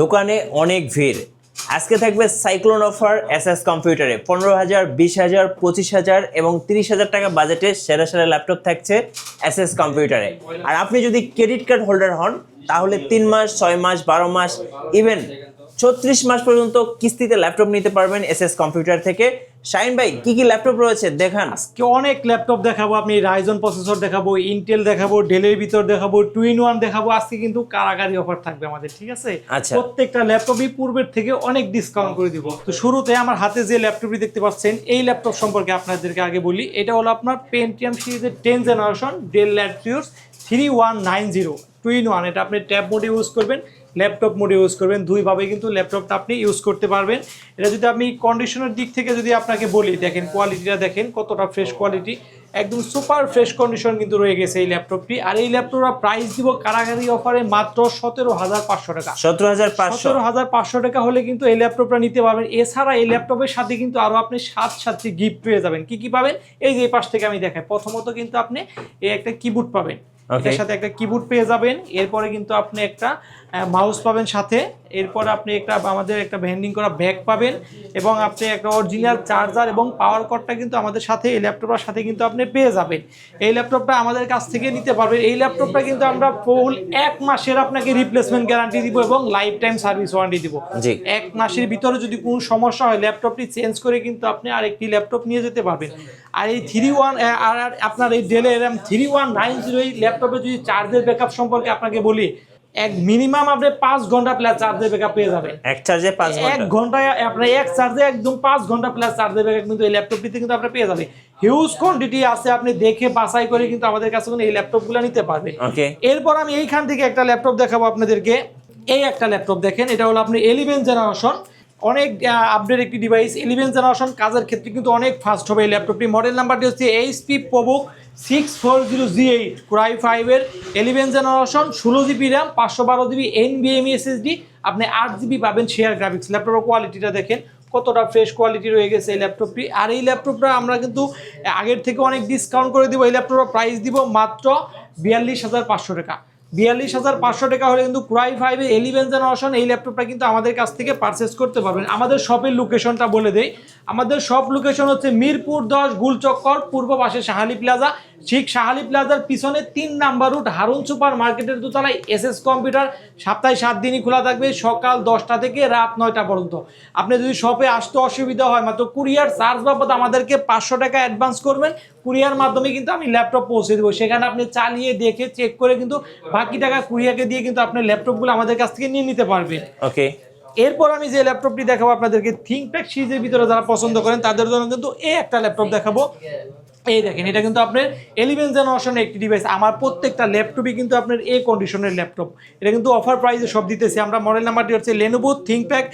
দোকানে অনেক ভিড়। আজকে থাকবে সাইক্লোন অফার এস এস কম্পিউটারে পনেরো হাজার, বিশ হাজার, পঁচিশ হাজার এবং তিরিশ হাজার টাকা বাজেটে সেরা সেরা ল্যাপটপ থাকছে এস এস কম্পিউটারে আর আপনি যদি ক্রেডিট কার্ড হোল্ডার হন, তাহলে তিন মাস, ছয় মাস, বারো মাস ইভেন ছত্রিশ মাস পর্যন্ত কিস্তিতে ল্যাপটপ নিতে পারবেন এস এস কম্পিউটার থেকে। শাইন ভাই কি কি ল্যাপটপ রয়েছে? দেখান। আজকে অনেক ল্যাপটপ দেখাবো আপনি রাইজন প্রসেসর দেখাবো ইন্টেল দেখাবো ডেলের ভিতর দেখাবো টু ইন ওয়ান দেখাবো আজকে কিন্তু কারাগারি অফার থাকবে আমাদের ঠিক আছে? আচ্ছা। প্রত্যেকটা ল্যাপটপই পূর্বের থেকে অনেক ডিসকাউন্ট করে দিব। তো শুরুতে আমার হাতে যে ল্যাপটপটি দেখতে পাচ্ছেন এই ল্যাপটপ সম্পর্কে আপনাদেরকে আগে বলি এটা হলো আপনার পেন্টিয়াম সিরিজের ten generation Dell ল্যাপটিউস three one nine zero two in one এটা আপনি ট্যাব মোডে ইউজ করবেন। ল্যাপটপ মোডে ইউজ করবেন। দুইভাবে কিন্তু ল্যাপটপটা আপনি ইউজ করতে পারবেন। এটা যদি আমি কন্ডিশনের দিক থেকে যদি আপনাকে বলি দেখেন কোয়ালিটিটা দেখেন কতটা ফ্রেশ কোয়ালিটি একদম সুপার ফ্রেশ কন্ডিশন কিন্তু রয়ে গেছে এই ল্যাপটপটি আর এই ল্যাপটপটা প্রাইস দিব কারাগারি অফারে মাত্র সতেরো হাজার পাঁচশো টাকা। সতেরো হাজার সতেরো হাজার পাঁচশো টাকা হলে কিন্তু এই ল্যাপটপটা নিতে পারবেন। এছাড়া এই ল্যাপটপের সাথে কিন্তু আরও আপনি সাত সাতটি গিফট পেয়ে যাবেন। কি কি পাবেন? এই যে পাশ থেকে আমি দেখাই। প্রথমত কিন্তু আপনি এই একটা কিবোর্ড পাবেন. এটার সাথে একটা কিবোর্ড পেয়ে যাবেন। এরপরে কিন্তু আপনি একটা মাউস পাবেন সাথে। এরপর আপনি একটা আমাদের একটা ভেন্ডিং করা ব্যাগ পাবেন এবং আপনি একটা অরিজিনাল চার্জার এবং পাওয়ার কর্ডটা কিন্তু আমাদের সাথে এই ল্যাপটপটার সাথে কিন্তু আপনি পেয়ে যাবেন। এই ল্যাপটপটা আমাদের কাছ থেকে নিতে পারবেন। এই ল্যাপটপটা কিন্তু আমরা ফুল এক মাসের আপনাকে রিপ্লেসমেন্ট গ্যারান্টি দিব এবং লাইফ টাইম সার্ভিস ওয়ারেন্টি দিব এক মাসের ভিতরে যদি কোনো সমস্যা হয় ল্যাপটপটি চেঞ্জ করে কিন্তু আপনি আরেকটি ল্যাপটপ নিয়ে যেতে পারবেন। আর এই থ্রি ওয়ান আর আর আপনার এই ডেলের থ্রি ওয়ান নাইন জিরো এই ল্যাপটপে যদি চার্জের ব্যাকআপ সম্পর্কে আপনাকে বলি এক মিনিমাম আপনি পাঁচ ঘণ্টা প্লাস চার্জ ব্যাকআপ পেয়ে যাবেন। এক চার্জে পাঁচ এক ঘন্টায় আপনার এক চার্জে একদম পাঁচ ঘণ্টা প্লাস চার্জের ব্যাকআপ কিন্তু এই ল্যাপটপটিতে কিন্তু আপনি পেয়ে যাবেন। হিউজ কোয়ান্টিটি আছে আপনি দেখে বাছাই করে কিন্তু আমাদের কাছে এই ল্যাপটপগুলো নিতে পারবেন। ওকে এরপর আমি এইখান থেকে একটা ল্যাপটপ দেখাবো আপনাদেরকে। এই একটা ল্যাপটপ দেখেন এটা হলো আপনি এলিভেন জেনারেশন অনেক আপডেট একটি ডিভাইস এলিভেন জেনারেশন কাজের ক্ষেত্রে কিন্তু অনেক ফাস্ট হবে এই ল্যাপটপটি মডেল নাম্বারটি হচ্ছে HP ProBook six four zero G eight core i ফাইভের এলিভেন জেনারেশন ষোলো জিবি র্যাম পাঁচশো বারো জিবি এনবিএমই এসএসডি আপনি আট জিবি পাবেন শেয়ার গ্রাফিক্স ল্যাপটপের কোয়ালিটিটা দেখেন, কতটা ফ্রেশ কোয়ালিটি রয়ে গেছে এই ল্যাপটপটি আর এই ল্যাপটপটা আমরা কিন্তু আগের থেকে অনেক ডিসকাউন্ট করে দিব, এই ল্যাপটপের প্রাইস দিব মাত্র বিয়াল্লিশ হাজার পাঁচশো টাকা। বিয়াল্লিশ হাজার পাঁচশো টাকা হলে কিন্তু ক্রাই ফাইভে এলিভেন জেনারেশন এই ল্যাপটপটা কিন্তু আমাদের কাছ থেকে পারচেস করতে পারবেন। আমাদের শপের লোকেশনটা বলে দেয় আমাদের শপ লোকেশন হচ্ছে মিরপুর দশ, গুলচক্কর, পূর্ব পাশে সাহালি প্লাজা ঠিক সাহালি প্লাজার পিছনে তিন নাম্বার রুট হারুন সুপার মার্কেটের দোতলায় এস এস কম্পিউটার সপ্তাহে সাত দিনই খোলা থাকবে সকাল দশটা থেকে রাত নয়টা পর্যন্ত। আপনি যদি শপে আসতে অসুবিধা হয় মাত্র কুরিয়ার চার্জ বাবদ আমাদেরকে পাঁচশো টাকা অ্যাডভান্স করবেন। কুরিয়ার মাধ্যমে কিন্তু আমি ল্যাপটপ পৌঁছে দেবো। সেখানে আপনি চালিয়ে দেখে চেক করে কিন্তু বাকি টাকা কুরিয়ারকে দিয়ে কিন্তু আপনি ল্যাপটপগুলো আমাদের কাছ থেকে নিয়ে নিতে পারবেন। ওকে এরপর আমি যে ল্যাপটপটি দেখাবো আপনাদেরকে থিঙ্কপ্যাড সিরিজের ভিতরে যারা পছন্দ করেন তাদের জন্য কিন্তু এই একটা ল্যাপটপ দেখাবো। এই দেখেন এটা কিন্তু আপনার এলিভেন জেনারেশনের একটি ডিভাইস আমার প্রত্যেকটা ল্যাপটপই কিন্তু আপনার এই কন্ডিশনের ল্যাপটপ এটা কিন্তু অফার প্রাইসে সব দিতেছি। আমরা মডেল নাম্বারটি হচ্ছে লেনোভো থিঙ্কপ্যাড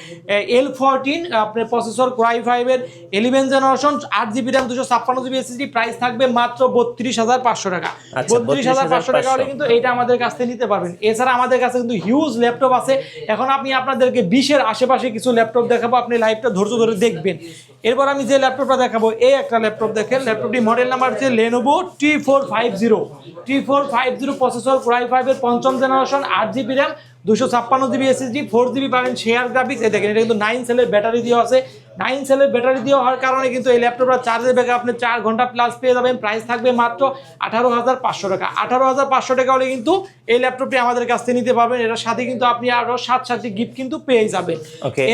এল ফোরটিন আপনার প্রসেসর ক্রাই ফাইভের এলিভেন জেনারেশন আট জিবি র্যাম দুশো ছাপ্পান্ন জিবি এসএসডি প্রাইস থাকবে মাত্র বত্রিশ হাজার পাঁচশো টাকা। আচ্ছা, বত্রিশ হাজার পাঁচশো টাকা হলে কিন্তু এটা আমাদের কাছ থেকে নিতে পারবেন। এছাড়া আমাদের কাছে কিন্তু হিউজ ল্যাপটপ আছে। এখন আপনি আপনাদেরকে বিশের আশেপাশে কিছু ল্যাপটপ দেখাবো। আপনি লাইভটা ধৈর্য ধরে দেখবেন। এরপর আমি যে ল্যাপটপটা দেখাবো এই একটা ল্যাপটপ দেখেন। ল্যাপটপটি মডেল নাম্বার হচ্ছে Lenovo T four five zero T four five zero processor core i ফাইভের পঞ্চম জেনারেশন আট জিবি র্যাম দুশো ছাপ্পান্ন জিবি এসএসডি ফোর জিবি পাবেন শেয়ার গ্রাফিক্স এই দেখেন এটা কিন্তু নাইন সেলের ব্যাটারি দেওয়া আছে। নাইন সেলের ব্যাটারি দেওয়া হওয়ার কারণে কিন্তু এই ল্যাপটপটা চার্জের ব্যাগে আপনি চার ঘণ্টা প্লাস পেয়ে যাবেন। প্রাইস থাকবে মাত্র আঠারো হাজার পাঁচশো টাকা। আঠারো হাজার পাঁচশো টাকা হলে কিন্তু এই ল্যাপটপটি আমাদের কাছ থেকে নিতে পারবেন। এটার সাথে কিন্তু আপনি আরও সাত সাতটি গিফট কিন্তু পেয়ে যাবেন.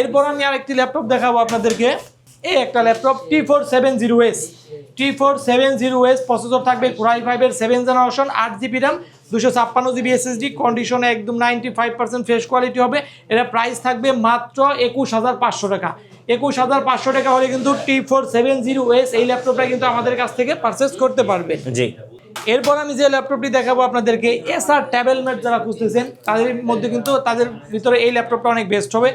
এরপর আমি আরেকটি ল্যাপটপ দেখাবো আপনাদেরকে। এই একটা laptop T four seven zero S T four seven zero S processor থাকবে ক্রাই ফাইভের সেভেন জেনারেশন আট জিবি র্যাম দুশো ছাপ্পান্ন জিবি এসএসডি কন্ডিশনে একদম ninety five percent fresh quality হবে। এটা প্রাইস থাকবে মাত্র একুশ হাজার পাঁচশো টাকা। একুশ হাজার পাঁচশো টাকা হলে কিন্তু T four seven zero S এই ল্যাপটপটা কিন্তু আমাদের কাছ থেকে পারচেস করতে পারবে। জি। এরপর আমি যে ল্যাপটপটি দেখাবো আপনাদেরকে এসআর ট্যাবেলমেট যারা খুঁজতেছেন তাদের মধ্যে কিন্তু তাদের ভিতরে এই ল্যাপটপটা অনেক বেস্ট হবে।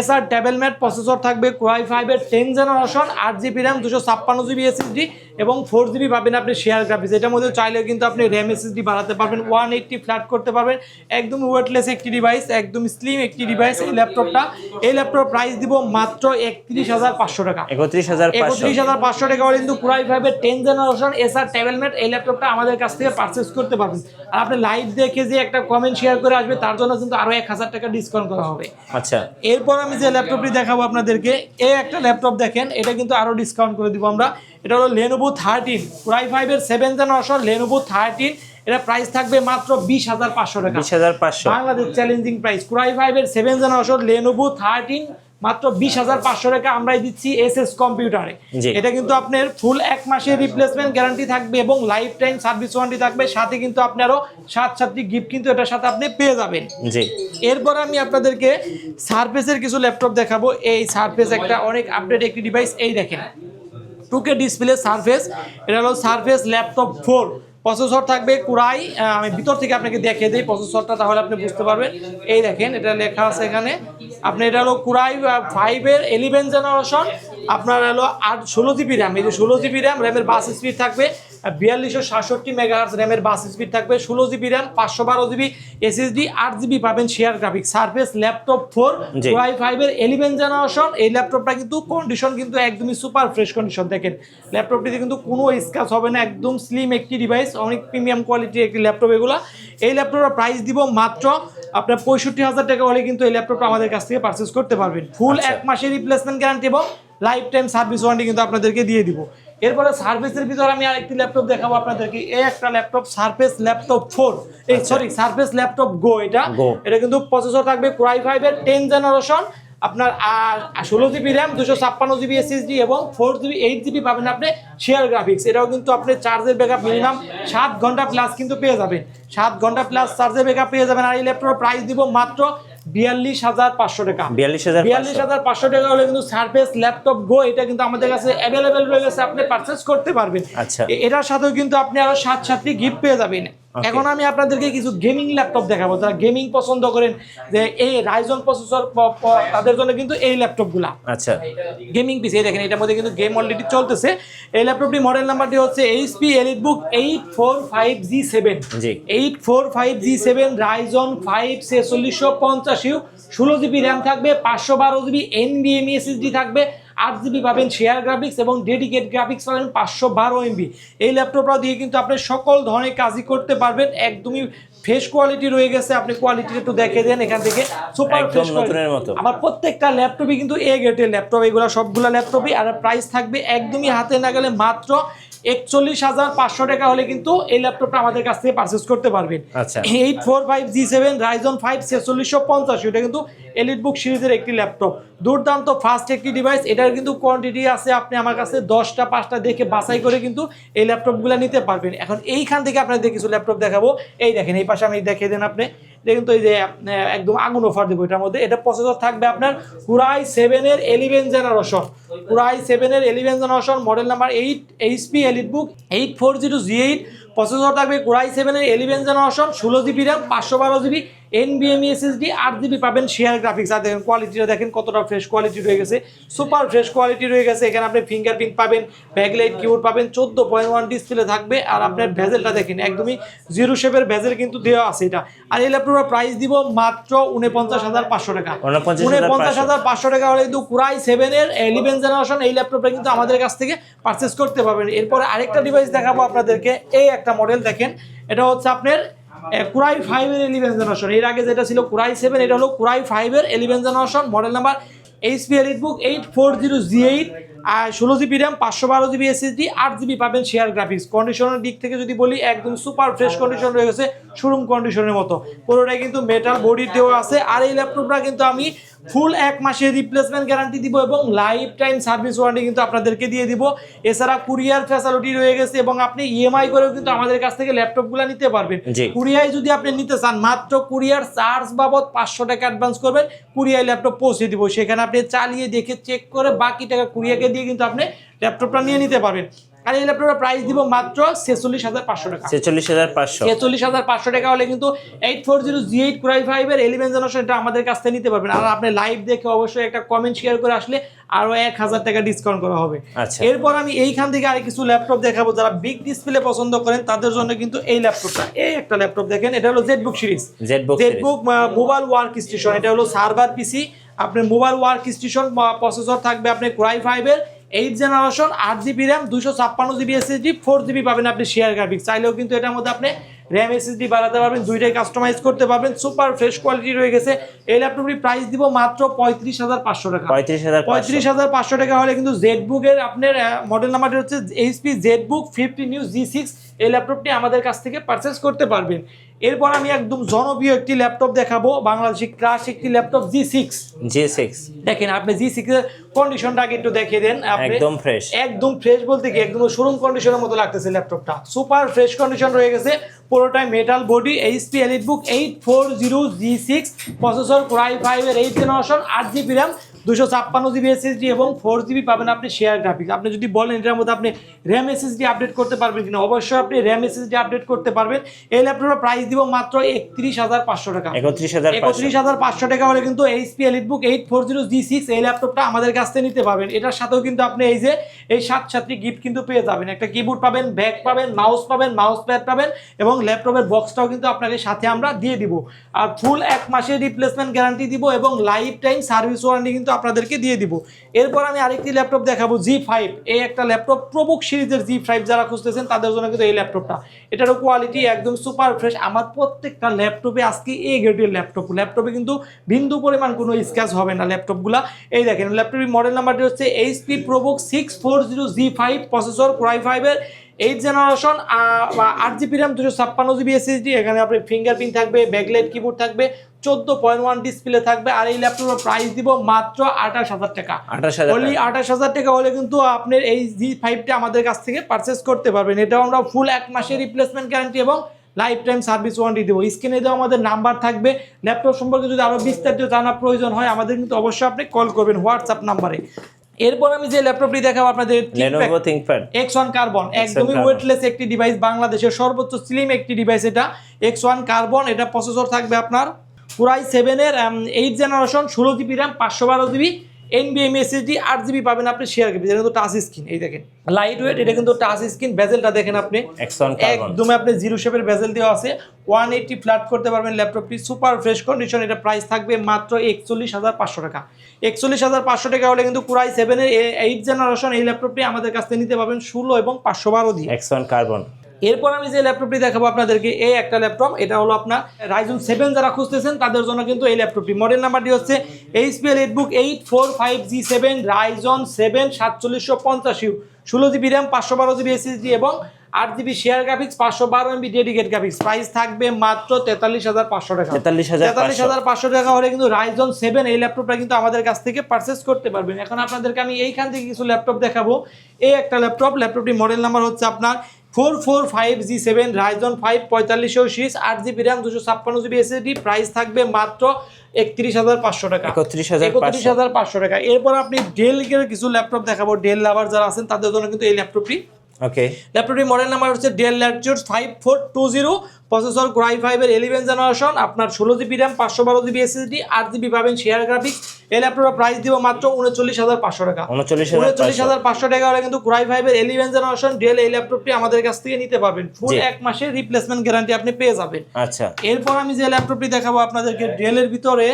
এসআর ট্যাবেলমেট প্রসেসর থাকবে ক্রাই ফাইভের টেন জেনারেশন আট জিবি র্যাম দুশো ছাপ্পান্ন জিবি এসএসডি এবং ফোর জিবি পাবেন আপনি শেয়ার গ্রাফিক্স এটার মধ্যে চাইলেও কিন্তু আপনি র্যাম এসএসডি বাড়াতে পারবেন ওয়ান এইটটি ফ্ল্যাট করতে পারবেন। একদম ওয়েটলেস একটি ডিভাইস একদম স্লিম একটি ডিভাইস এই ল্যাপটপটা। এই ল্যাপটপ প্রাইস দিব মাত্র একত্রিশ হাজার পাঁচশো টাকা। একত্রিশ হাজার একত্রিশ হাজার পাঁচশো টাকা কিন্তু ক্রাই ফাইভের টেন জেনারেশন এসআর ট্যাবেলমেট এই ল্যাপটপটা আমাদের আমাদের কাছ থেকে পারচেস করতে পারবেন। আর আপনি লাইভ দেখে যে একটা কমেন্ট শেয়ার করে আসবে তার জন্য কিন্তু আরও এক হাজার টাকা ডিসকাউন্ট করা হবে। আচ্ছা। এরপর আমি যে ল্যাপটপটি দেখাবো আপনাদেরকে এই একটা ল্যাপটপ দেখেন এটা কিন্তু আরও ডিসকাউন্ট করে দিব আমরা। এটা হলো লেনোভো থার্টিন প্রাই ফাইভের সেভেন জেনারেশন লেনোভো থার্টিন এটা প্রাইস থাকবে মাত্র বিশ হাজার পাঁচশো টাকা। বিশ হাজার পাঁচশো। বাংলাদেশ চ্যালেঞ্জিং প্রাইস কুরাই ফাইভের সেভেন জেনারেশন লেনোভো থার্টিন মাত্র বিশ হাজার পাঁচশো টাকা আমরাই দিচ্ছি এস এস কম্পিউটারে এটা কিন্তু আপনার ফুল এক মাসের রিপ্লেসমেন্ট গ্যারান্টি থাকবে এবং লাইফ টাইম সার্ভিস ওয়ারেন্টি থাকবে। সাথে কিন্তু আপনি আরও সাত সাতটি গিফট কিন্তু এটার সাথে আপনি পেয়ে যাবেন। জি। এরপর আমি আপনাদেরকে সারফেসের কিছু ল্যাপটপ দেখাবো। এই সারফেস একটা অনেক আপডেট একটি ডিভাইস এই দেখেন টুকে ডিসপ্লে সারফেস এটা হলো সারফেস ল্যাপটপ ফোর প্রসেসর থাকবে কুরাই আমি ভিতর থেকে আপনাকে দেখিয়ে দিই প্রসেসরটা, তাহলে আপনি বুঝতে পারবেন। এই দেখেন, এটা লেখা আছে এখানে। আপনি এটা হলো কুরাই ফাইভের এলিভেন জেনারেশন আপনার হলো আট, ষোলো জিবি র্যাম এই যে ষোলো জিবি র্যাম র্যামের বাস স্পিড থাকবে বিয়াল্লিশশো সাতষট্টি মেগাহার্স র্যামের বাস স্পিড থাকবে ষোলো জিবি র্যাম পাঁচশো বারো জিবি এসএসডি আট জিবি পাবেন share graphic Surface laptop four. Y ফাইভের এলিভেন জেনারেশন এই ল্যাপটপটা কিন্তু কন্ডিশন কিন্তু একদমই সুপার ফ্রেশ কন্ডিশন দেখেন ল্যাপটপটিতে কিন্তু কোনো স্ক্র্যাচ হবে না একদম স্লিম একটি ডিভাইস অনেক প্রিমিয়াম কোয়ালিটির একটি ল্যাপটপ এগুলো এই ল্যাপটপটার প্রাইস দিব মাত্র আপনার পঁয়ষট্টি হাজার টাকা হলে কিন্তু এই ল্যাপটপটা আমাদের কাছ থেকে পারচেস করতে পারবেন ফুল আচ্ছা। এক মাসের রিপ্লেসমেন্ট গ্যারান্টি এবং লাইফ টাইম সার্ভিস ওয়ারেন্টি কিন্তু আপনাদেরকে দিয়ে দিব এরপরে সার্ভিসের ভিতরে আমি আরেকটি ল্যাপটপ দেখাবো আপনাদেরকে। এই একটা ল্যাপটপ সার্ফেস ল্যাপটপ ফোর এই সরি সার্ফেস ল্যাপটপ গো এটা। এটা কিন্তু প্রসেসর থাকবে ক্রাই ফাইভের টেন জেনারেশন আপনার ষোলো জিবি র্যাম দুশো ছাপ্পান্ন জিবি এসএসডি এবং ফোর জিবি এইট জিবি পাবেন আপনি শেয়ার গ্রাফিক্স এটাও কিন্তু আপনি চার্জের ব্যাকআপ মিনিমাম সাত ঘণ্টা প্লাস কিন্তু পেয়ে যাবেন। সাত ঘণ্টা প্লাস চার্জের ব্যাকআপ পেয়ে যাবেন। আর এই ল্যাপটপের প্রাইস দিব মাত্র বিয়াল্লিশ হাজার পাঁচশো টাকা। বিয়াল্লিশ হাজার বিয়াল্লিশ হাজার পাঁচশো টাকা হলে কিন্তু সার্ফেস ল্যাপটপ গো এটা কিন্তু আমাদের কাছে অ্যাভেলেবেল রয়ে গেছে আপনি পারচেস করতে পারবেন। আচ্ছা। এটার সাথেও কিন্তু আপনি আরও সাত সাতটি গিফট পেয়ে যাবেন। এখন আমি আপনাদেরকে কিছু গেমিং ল্যাপটপ দেখাবো। যারা গেমিং পছন্দ করেন যে এই রাইজন প্রসেসর তাদের জন্য কিন্তু এই ল্যাপটপগুলা আচ্ছা। গেমিং পিসি এই দেখেন এটার মধ্যে কিন্তু গেম অলরেডি চলতেছে। এই ল্যাপটপটি মডেল নাম্বারটি হচ্ছে HP EliteBook eight four five G. Seven. Eight four five G seven Ryzen five ছেচল্লিশশো পঞ্চাশ ইউ ষোলো জিবি র্যাম থাকবে পাঁচশো বারো জিবি এনবিএমই এসএসডি থাকবে আট জিবি পাবেন শেয়ার গ্রাফিক্স এবং ডেডিকেট গ্রাফিক্স পাবেন পাঁচশো বারো এমবি এই ল্যাপটপটা দিয়ে কিন্তু আপনি সকল ধরনের কাজই করতে পারবেন। একদমই ফ্রেশ কোয়ালিটি রয়ে গেছে। আপনি কোয়ালিটি একটু দেখে দেন এখান থেকে। সুপার ফ্রেশ নতুনের মতো। আমার প্রত্যেকটা ল্যাপটপই কিন্তু এ গেটের ল্যাপটপ এগুলো সবগুলো ল্যাপটপই আর প্রাইস থাকবে একদমই হাতে না গেলে মাত্র একচল্লিশ হাজার পাঁচশো টাকা হলে কিন্তু এই ল্যাপটপটা আমাদের কাছ থেকে পারচেস করতে পারবেন। আচ্ছা। Eight four five G seven Ryzen five ছেচল্লিশশো পঞ্চাশ এটা কিন্তু এলিট বুক সিরিজের একটি ল্যাপটপ। দুর্দান্ত ফাস্ট একটি ডিভাইস এটার কিন্তু কোয়ান্টিটি আছে আপনি আমার কাছে দশটা পাঁচটা দেখে বাছাই করে কিন্তু এই ল্যাপটপগুলো নিতে পারবেন। এখন এইখান থেকে আপনাদের কিছু ল্যাপটপ দেখাবো। এই দেখেন এই পাশে আমি দেখিয়ে দেন আপনি। এটা কিন্তু এই যে একদম আগুন অফার দেবো এটার মধ্যে। এটা প্রসেসর থাকবে আপনার কুরাই সেভেনের এলিভেন জেনারেশন কুরাই সেভেনের eleven generation model number eight HP EliteBook eight four zero G eight processor থাকবে কুরাই সেভেনের এলিভেন জেনারেশন ষোলো জিবি র্যাম পাঁচশো বারো জিবি এনবিএমই এসএসডি আট জিবি পাবেন শেয়ার গ্রাফিক্স আর দেখেন কোয়ালিটিটা দেখেন কতটা ফ্রেশ কোয়ালিটি রয়ে গেছে। সুপার ফ্রেশ কোয়ালিটি রয়ে গেছে। এখানে আপনি ফিঙ্গারপ্রিন্ট পাবেন ব্যাকলাইট কিবোর্ড পাবেন চোদ্দ পয়েন্ট ওয়ান ডিসপ্লে থাকবে। আর আপনার ভেজেলটা দেখেন একদমই জিরো শেপের ভেজেল কিন্তু দেওয়া আছে এটা। আর এই ল্যাপটপের প্রাইস দিব মাত্র উনপঞ্চাশ হাজার পাঁচশো টাকা। উনপঞ্চাশ হাজার পাঁচশো। টাকা হলে কিন্তু কুরাই সেভেনের ইলেভেন জেনারেশন এই ল্যাপটপটা কিন্তু আমাদের কাছ থেকে পারচেস করতে পারবেন। এরপরে আরেকটা ডিভাইস দেখাবো আপনাদেরকে। এই একটা মডেল দেখেন এটা হচ্ছে আপনার কুরাই ফাইভের এলিভেন জেনারেশন এর আগে যেটা ছিল কুরাই সেভেন এটা হলো কুরাই ফাইভের eleven generation model number HP EliteBook eight four zero G eight ষোলো জিবি র্যাম পাঁচশো বারো জিবি এসএসডি আট জিবি পাবেন শেয়ার গ্রাফিক্স কন্ডিশনের দিক থেকে যদি বলি, একদম সুপার ফ্রেশ কন্ডিশন রয়ে গেছে শোরুম কন্ডিশনের মতো। পুরোটাই কিন্তু মেটাল বডি দেওয়া আছে, আর এই ল্যাপটপটা কিন্তু আমি ফুল এক মাসের রিপ্লেসমেন্ট গ্যারান্টি দিব এবং লাইফ টাইম সার্ভিস ওয়ারেন্টি কিন্তু আপনাদেরকে দিয়ে দিব। এছাড়া কুরিয়ার ফ্যাসিলিটি রয়ে গেছে এবং আপনি ইএমআই করেও কিন্তু আমাদের কাছ থেকে ল্যাপটপগুলো নিতে পারবেন। কুরিয়ায় যদি আপনি নিতে চান মাত্র কুরিয়ার চার্জ বাবদ পাঁচশো টাকা অ্যাডভান্স করবেন কুরিয়ায় ল্যাপটপ পৌঁছে দিব। সেখানে আপনি চালিয়ে দেখে চেক করে বাকি টাকা কুরিয়াকে দিয়ে কিন্তু আপনি ল্যাপটপটা নিয়ে নিতে পারবেন। আর এই প্রাইস দিব মাত্র ছেচল্লিশ হাজার পাঁচশো টাকা। ছেচল্লিশ হাজার পাঁচশো। ছেচল্লিশ হাজার পাঁচশো টাকা হলে কিন্তু eight four zero G eight core i ফাইভের এলিভেন জেনারেশন এটা আমাদের কাছ থেকে নিতে পারবেন। আর আপনি লাইভ দেখে অবশ্যই একটা কমেন্ট শেয়ার করে আসলে আরও এক হাজার টাকা ডিসকাউন্ট করা হবে। আচ্ছা। এরপর আমি এইখান থেকে আর কিছু ল্যাপটপ দেখাবো। যারা বিগ ডিসপ্লে পছন্দ করেন তাদের জন্য কিন্তু এই ল্যাপটপটা এই একটা ল্যাপটপ দেখেন এটা হলো ZBook series ZBook ZBook mobile workstation এটা হলো সার্ভার পিসি আপনার মোবাইল ওয়ার্ক স্টেশন প্রসেসর থাকবে আপনার ক্রাই ফাইভের এইট জেনারেশন আট জিবি র্যাম দুশো ছাপ্পান্ন জিবি এসএসডি ফোর জিবি পাবেন আপনি শেয়ার গ্রাফিক্স চাইলেও কিন্তু এটার মধ্যে আপনি র্যাম এসএসডি বাড়াতে পারবেন দুইটাই কাস্টমাইজ করতে পারবেন। সুপার ফ্রেশ কোয়ালিটি রয়ে গেছে। এই ল্যাপটপটি প্রাইস দিব মাত্র পঁয়ত্রিশ হাজার পাঁচশো টাকা। পঁয়ত্রিশ হাজার পঁয়ত্রিশ হাজার পাঁচশো টাকা হলে কিন্তু জেড বুকের আপনার মডেল নাম্বারটি হচ্ছে HP ZBook fifty new G six এই ল্যাপটপটি আমাদের কাছ থেকে পারচেস করতে পারবেন। এরপর আমি একদম জনপ্রিয় একটি ল্যাপটপ দেখাবো বাংলাদেশি ক্রাশ একটি laptop G six G six দেখেন আপনি জি সিক্স এর কন্ডিশনটা আগে একটু দেখিয়ে দেন আপনি একদম ফ্রেশ একদম ফ্রেশ বলতে কি একদম শোরুম কন্ডিশনের মতো লাগতেছে ল্যাপটপটা। সুপার ফ্রেশ কন্ডিশন রয়ে গেছে পুরোটাই metal body HP EliteBook eight four zero G six processor core i ফাইভের এইট জেনারেশন আট জিবি র্যাম দুশো ছাপ্পান্ন জিবি এসএসডি এবং ফোর জিবি পাবেন আপনি শেয়ার গ্রাফিক্স আপনি যদি বলেন এটার মধ্যে আপনি র্যাম এসএসডি আপডেট করতে পারবেন কিনা অবশ্যই আপনি র্যাম এসএসডি আপডেট করতে পারবেন। এই ল্যাপটপের প্রাইস দিব মাত্র একত্রিশ হাজার পাঁচশো টাকা। একত্রিশ হাজার একত্রিশ হাজার পাঁচশো টাকা হলে কিন্তু HP EliteBook eight four zero G six এই ল্যাপটপটা আমাদের কাছ থেকে নিতে পারবেন। এটার সাথেও কিন্তু আপনি এই যে এই সাত সাতটি গিফট কিন্তু পেয়ে যাবেন। একটা কিবোর্ড পাবেন ব্যাগ পাবেন মাউস পাবেন মাউস প্যাড পাবেন এবং ল্যাপটপের বক্সটাও কিন্তু আপনাকে সাথে আমরা দিয়ে দিব। আর ফুল এক মাসের রিপ্লেসমেন্ট গ্যারান্টি দিব এবং লাইফ টাইম সার্ভিস ওয়ারেন্টি কিন্তু আপনাদেরকে দিয়ে দিব। এরপর আমি আরেকটি ল্যাপটপ দেখাবো জি ফাইভ এই একটা ল্যাপটপ প্রবুক সিরিজের জি ফাইভ যারা খুঁজতেছেন, তাদের জন্য কিন্তু এই ল্যাপটপটা। এটারও কোয়ালিটি একদম সুপার ফ্রেশ আমার প্রত্যেকটা ল্যাপটপে আজকে এ গ্রেডের ল্যাপটপ। ল্যাপটপে কিন্তু বিন্দু পরিমাণ কোনো স্ক্যাচ হবে না ল্যাপটপগুলা। এই দেখেন, ল্যাপটপের মডেল নাম্বারটি হচ্ছে HP ProBook six four zero G five processor core i ফাইভের এইট জেনারেশন আট জিবি র্যাম দুশো ছাপ্পান্ন জিবি এসএসডি এখানে আপনার ফিঙ্গারপ্রিন্ট থাকবে ব্যাকলাইট কিবোর্ড থাকবে চোদ্দ পয়েন্ট ওয়ান ডিসপ্লে থাকবে আর এই ল্যাপটপের প্রাইস দিব মাত্র আঠাশ হাজার টাকা। অনলি আঠাশ হাজার টাকা হলে কিন্তু আপনার এই জি ফাইভটা আমাদের কাছ থেকে পারচেস করতে পারবেন। এটাও আমরা ফুল এক মাসের রিপ্লেসমেন্ট গ্যারান্টি এবং লাইফ টাইম সার্ভিস ওয়ারেন্টি দেবো স্ক্রিনে দেওয়া আমাদের নাম্বার থাকবে। ল্যাপটপ সম্পর্কে যদি আরও বিস্তারিত জানার প্রয়োজন হয় আমাদের কিন্তু অবশ্যই আপনি কল করবেন হোয়াটসঅ্যাপ নাম্বারে এরপর আমি যে ল্যাপটপটি দেখাবো আপনাদের থিংকপ্যাড এক্স ওয়ান কার্বন একদমই ওয়েটলেস একটি ডিভাইস বাংলাদেশের সর্বোচ্চ স্লিম একটি ডিভাইস এটা এক্স ওয়ান কার্বন এটা প্রসেসর থাকবে আপনার পুরাই সেভেনের এইট জেনারেশন ষোলো জিবি র্যাম পাঁচশো বারো জিবি এনবিএম এসএসডি আট জিবি পাবেন আপনি শেয়ার করবেন এটা কিন্তু টাচ স্ক্রিন এই দেখেন। লাইট ওয়েট এটা কিন্তু টাচ স্ক্রিন বেজেলটা দেখেন আপনি। এক্স ওয়ান কার্বন একদম আপনি জিরো শেপের বেজেল দেওয়া আছে। ওয়ান এইটটি ফ্ল্যাট করতে পারবেন ল্যাপটপটি সুপার ফ্রেশ কন্ডিশন এটা প্রাইস থাকবে মাত্র একচল্লিশ হাজার পাঁচশো টাকা। একচল্লিশ হাজার পাঁচশো টাকা হলে কিন্তু কুরাই সেভেনের এইট জেনারেশন এই ল্যাপটপটি আমাদের কাছ থেকে নিতে পারবেন ষোলো এবং পাঁচশো বারো দিয়ে। এক্স ওয়ান কার্বন এরপর আমি যে ল্যাপটপটি দেখাবো আপনাদেরকে এই একটা ল্যাপটপ এটা হলো আপনার রাইজন সেভেন যারা খুঁজতেছেন তাদের জন্য কিন্তু এই ল্যাপটপটি মডেল নাম্বারটি হচ্ছে HP EliteBook eight four five G seven Ryzen seven সাতচল্লিশশো পঞ্চাশ ইউ ষোলো জিবি র্যাম পাঁচশো বারো জিবি এসএসডি এবং আট জিবি শেয়ার গ্রাফিক্স পাঁচশো বারো এমবি ডেডিকেট গ্রাফিক্স প্রাইস থাকবে মাত্র তেতাল্লিশ হাজার পাঁচশো টাকা। তেতাল্লিশ হাজার তেতাল্লিশ হাজার পাঁচশো টাকা হলে কিন্তু রাইজন সেভেন এই ল্যাপটপটা কিন্তু আমাদের কাছ থেকে পারচেস করতে পারবেন। এখন আপনাদেরকে আমি এইখান থেকে কিছু ল্যাপটপ দেখাবো। এই একটা ল্যাপটপ ল্যাপটপটি মডেল নাম্বার হচ্ছে আপনার four four five G seven Ryzen five পঁয়তাল্লিশশো সিরিজ আট জিবি র্যাম দুশো ছাপ্পান্ন জিবি এসএসডি প্রাইস থাকবে মাত্র একত্রিশ হাজার পাঁচশো টাকা। একত্রিশ হাজার একত্রিশ হাজার পাঁচশো টাকা। এরপর আপনি ডেলের কিছু ল্যাপটপ দেখাবো। ডেল লাভার যারা আছেন তাদের জন্য কিন্তু এই ল্যাপটপটি ওকে ল্যাপটপটির মডেল নাম্বার হচ্ছে Dell laptop five four two zero processor core i ফাইভের ইলেভেন জেনারেশন আপনার ষোলো জিবি র্যাম পাঁচশো বারো জিবি এসএসডি আট জিবি পাবেন শেয়ার গ্রাফিক্স এই ল্যাপটপের প্রাইস দিব মাত্র উনচল্লিশ হাজার পাঁচশো টাকা। উনচল্লিশ হাজার পাঁচশো। টাকা হলে কিন্তু ক্রাই ফাইভের ইলেভেন জেনারেশন ডেল এই ল্যাপটপটি আমাদের কাছ থেকে নিতে পারবেন। ফুল এক মাসের রিপ্লেসমেন্ট গ্যারান্টি আপনি পেয়ে যাবেন। আচ্ছা। এরপর আমি যে ল্যাপটপটি দেখাবো আপনাদেরকে ডেলের ভিতরে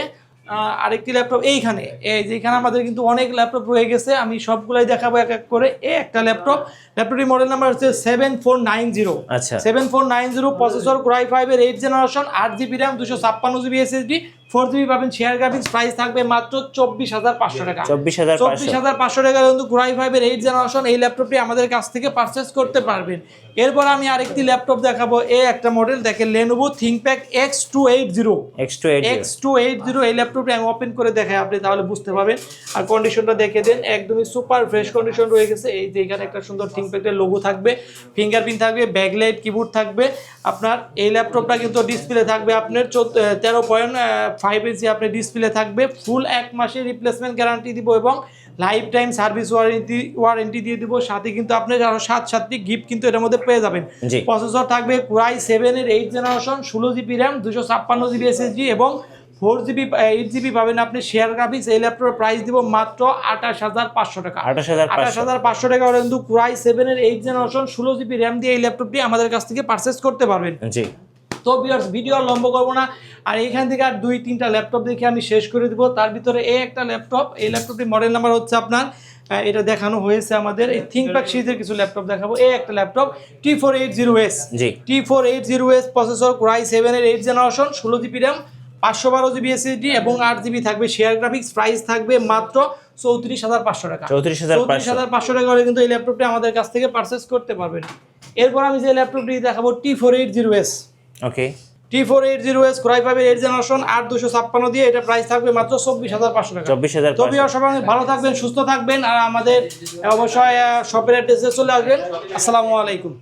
আরেকটি ল্যাপটপ এইখানে। এই যেখানে আমাদের কিন্তু অনেক ল্যাপটপ রয়ে গেছে। আমি সবগুলাই দেখাবো এক এক করে। এ একটা ল্যাপটপ ল্যাপটপটির মডেল নাম্বার হচ্ছে সেভেন ফোর নাইন জিরো আচ্ছা। Seven four nine zero processor core i ফাইভের এইট জেনারেশন আট জিবি র্যাম দুশো ছাপ্পান্ন জিবি এসএসডি ফোর জিবি পাবেন শেয়ার গ্রাফিক্স প্রাইস থাকবে মাত্র চব্বিশ হাজার পাঁচশো টাকা। চব্বিশ হাজার চব্বিশ হাজার পাঁচশো টাকা কিন্তু ক্রাই ফাইভের এইট জেনারেশন এই ল্যাপটপটি আমাদের কাছ থেকে পারচেস করতে পারবেন। এরপর আমি আরেকটি ল্যাপটপ দেখাবো। এ একটা মডেল দেখেন Lenovo ThinkPad X two eight zero X two eight X two eight zero এই ল্যাপটপটি আমি ওপেন করে দেখাই আপনি তাহলে বুঝতে পারবেন। আর কন্ডিশনটা দেখে দেন একদমই সুপার ফ্রেশ কন্ডিশন রয়ে গেছে। এই যে এখানে একটা সুন্দর থিংকপ্যাডের লোগো থাকবে ফিঙ্গারপ্রিন্ট থাকবে ব্যাকলাইট কিবোর্ড থাকবে। আপনার এই ল্যাপটপটা কিন্তু ডিসপ্লে থাকবে আপনার চোদ্দ তেরো পয়েন্ট ফাইভ ইঞ্চি আপনার ডিসপ্লে থাকবে ফুল এক মাসের রিপ্লেসমেন্ট গ্যারান্টি দিব এবং lifetime service warranty warranty দিয়ে দিব। সাথে কিন্তু আপনার আরও সাত সাতটি গিফট কিন্তু এটার মধ্যে পেয়ে যাবেন। প্রসেসর থাকবে কুরাই সেভেনের এইট জেনারেশন ষোলো জিবি র্যাম দুশো ছাপ্পান্ন জিবি এসএসডি এবং ফোর জিবি এইট জিবি পাবেন আপনি শেয়ার গ্রাফিক্স এই ল্যাপটপের প্রাইস দিব মাত্র আঠাশ হাজার পাঁচশো টাকা। আঠাশ হাজার আঠাশ পাঁচশো হাজার পাঁচশো টাকা কিন্তু কুরাই সেভেনের এইট জেনারেশন ষোলো জিবি র্যাম দিয়ে এই ল্যাপটপটি আমাদের কাছ থেকে পারচেস করতে পারবেন। জি। তো ভিউয়ার্স ভিডিও আর লম্ব করব না। আর এইখান থেকে আর দুই তিনটা ল্যাপটপ দেখে আমি শেষ করে দিব। তার ভিতরে এই একটা ল্যাপটপ এই ল্যাপটপটির মডেল নাম্বার হচ্ছে আপনার এটা দেখানো হয়েছে আমাদের। এই থিঙ্কপ্যাড সিরিজের কিছু ল্যাপটপ দেখাবো। এই একটা laptop T four eight zero S G. T four eight zero S processor core i সেভেনের এইট জেনারেশন ষোলো জিবি র্যাম পাঁচশো বারো জিবি এসএসডি এবং আট জিবি থাকবে শেয়ার গ্রাফিক্স প্রাইস থাকবে মাত্র চৌত্রিশ হাজার পাঁচশো টাকা। চৌত্রিশ হাজার চৌত্রিশ হাজার পাঁচশো টাকা হলে কিন্তু এই ল্যাপটপটি আমাদের কাছ থেকে পারচেস করতে পারবেন। এরপর আমি যে ল্যাপটপটি দেখাবো T four eight zero S okay. T four eight zero S core i ফাইভের এইট জেনারেশন আট দুশো ছাপ্পান্ন দিয়ে এটা প্রাইস থাকবে মাত্র চব্বিশ হাজার পাঁচশো টাকা। চব্বিশ হাজার তবে সবাই ভালো থাকবেন সুস্থ থাকবেন আর আমাদের অবশ্যই শপের অ্যাড্রেসে চলে আসবেন। আসসালামু আলাইকুম।